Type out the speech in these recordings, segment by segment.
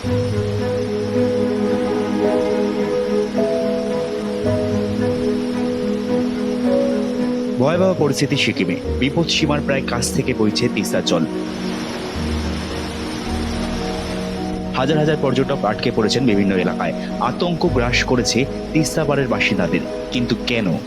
ভয়াবহ পরিস্থিতি সিকিমে। বিপদ সীমার প্রায় কাছ থেকে বইছে তিস্তার জল। হাজার হাজার পর্যটক আটকে পড়েছেন বিভিন্ন এলাকায়। আতঙ্ক গ্রাস করেছে তিস্তা পাড়ের বাসিন্দাদের। কিন্তু কেন?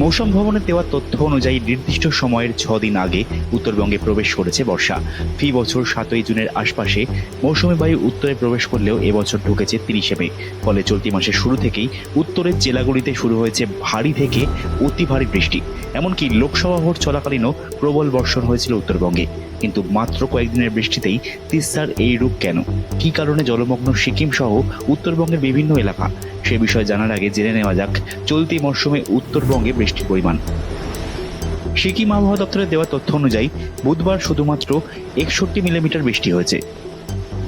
মৌসুম ভবনে দেওয়া তথ্য অনুযায়ী নির্দিষ্ট সময়ের ছ দিন আগে উত্তরবঙ্গে প্রবেশ করেছে বর্ষা। ফি বছর সাতই জুনের আশপাশে মৌসুমী বায়ু উত্তরে প্রবেশ করলেও এবছর ঢুকেছে তিরিশে মে। ফলে চলতি মাসের শুরু থেকেই উত্তরের জেলাগুলিতে শুরু হয়েছে ভারী থেকে অতি ভারী বৃষ্টি। এমনকি লোকসভা ভোট চলাকালীনও প্রবল বর্ষণ হয়েছিল উত্তরবঙ্গে। কিন্তু মাত্র কয়েকদিনের বৃষ্টিতেই তিস্তার এই রূপ কেন? কি কারণে জলমগ্ন সিকিম সহ উত্তরবঙ্গের বিভিন্ন এলাকা? সে বিষয়ে জানার আগে জেনে নেওয়া যাক চলতি মরশুমে উত্তরবঙ্গে বৃষ্টির পরিমাণ। সিকিম আবহাওয়া দপ্তরের দেওয়া তথ্য অনুযায়ী, বুধবার শুধুমাত্র একষট্টি মিলিমিটার বৃষ্টি হয়েছে।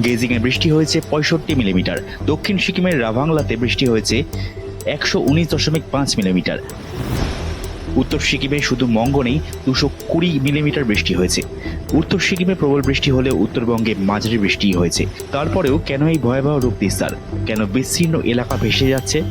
গেজিংয়ে বৃষ্টি হয়েছে পঁয়ষট্টি মিলিমিটার। দক্ষিণ সিকিমের রাভাংলাতে বৃষ্টি হয়েছে একশো উনিশ দশমিক পাঁচ মিলিমিটার। উত্তর সিকিমে শুধু মঙ্গনেই দুশো কুড়ি মিলিমিটার বৃষ্টি হয়েছে। উত্তর সিকিমে প্রবল বৃষ্টি হলেও উত্তরবঙ্গে মাঝারি বৃষ্টি হয়েছে। তারপরেও কেন এই ভয়াবহ রূপ বিস্তার কেন বিচ্ছিন্ন এলাকা ভেসে যাচ্ছে?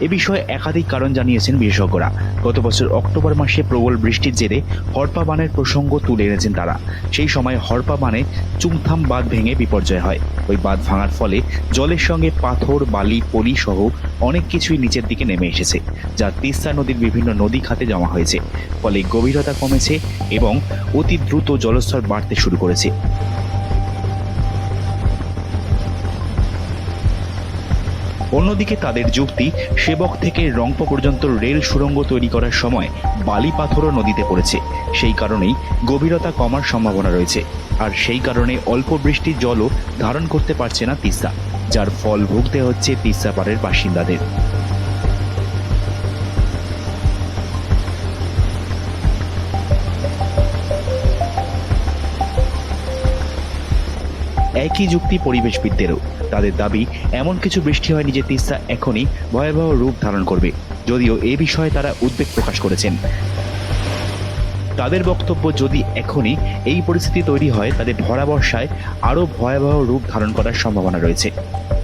এ বিষয়ে একাধিক কারণ জানিয়েছেন বিশেষজ্ঞরা। গত বছর অক্টোবর মাসে প্রবল বৃষ্টির জেরে হরপা বানের প্রসঙ্গ তুলে এনেছেন তারা। সেই সময় হরপা বানে চুমথাম বাঁধ ভেঙে বিপর্যয় হয়। ওই বাঁধ ভাঙার ফলে জলের সঙ্গে পাথর, বালি, পলি সহ অনেক কিছুই নিচের দিকে নেমে এসেছে, যা তিস্তা নদীর বিভিন্ন নদী খাতে জমা হয়েছে। ফলে গভীরতা কমেছে এবং অতি দ্রুত জলস্তর বাড়তে শুরু করেছে। অন্যদিকে তাদের যুক্তি, সেবক থেকে রংপ পর্যন্ত রেল সুড়ঙ্গ তৈরি করার সময় বালি পাথরও নদীতে পড়েছে। সেই কারণেই গভীরতা কমার সম্ভাবনা রয়েছে। আর সেই কারণে অল্প বৃষ্টির জলও ধারণ করতে পারছে না তিস্তা, যার ফল ভুগতে হচ্ছে তিস্তা পাড়ের বাসিন্দাদের। একই যুক্তি পরিবেশবিদদেরও। তাদের দাবি, এমন কিছু বৃষ্টি হয়নি যে তিস্তা এখনই ভয়াবহ রূপ ধারণ করবে, যদিও এ বিষয়ে তারা উদ্বেগ প্রকাশ করেছেন। তাদের বক্তব্য যদি এখনই এই পরিস্থিতি তৈরি হয়, তাদের ভরা বর্ষায় আরও ভয়াবহ রূপ ধারণ করার সম্ভাবনা রয়েছে।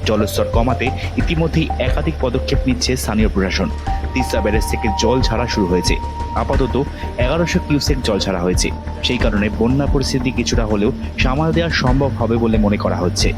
জলস্তর কমাতে ইতিমধ্যেই একাধিক পদক্ষেপ নিচ্ছে স্থানীয় প্রশাসন। তিস্তা ব্যারেজ থেকে জল ছাড়া শুরু হয়েছে। আপাতত এগারোশো কিউসেক জল ছাড়া হয়েছে। সেই কারণে বন্যা পরিস্থিতি কিছুটা হলেও সামাল দেওয়া সম্ভব হবে বলে মনে করা হচ্ছে।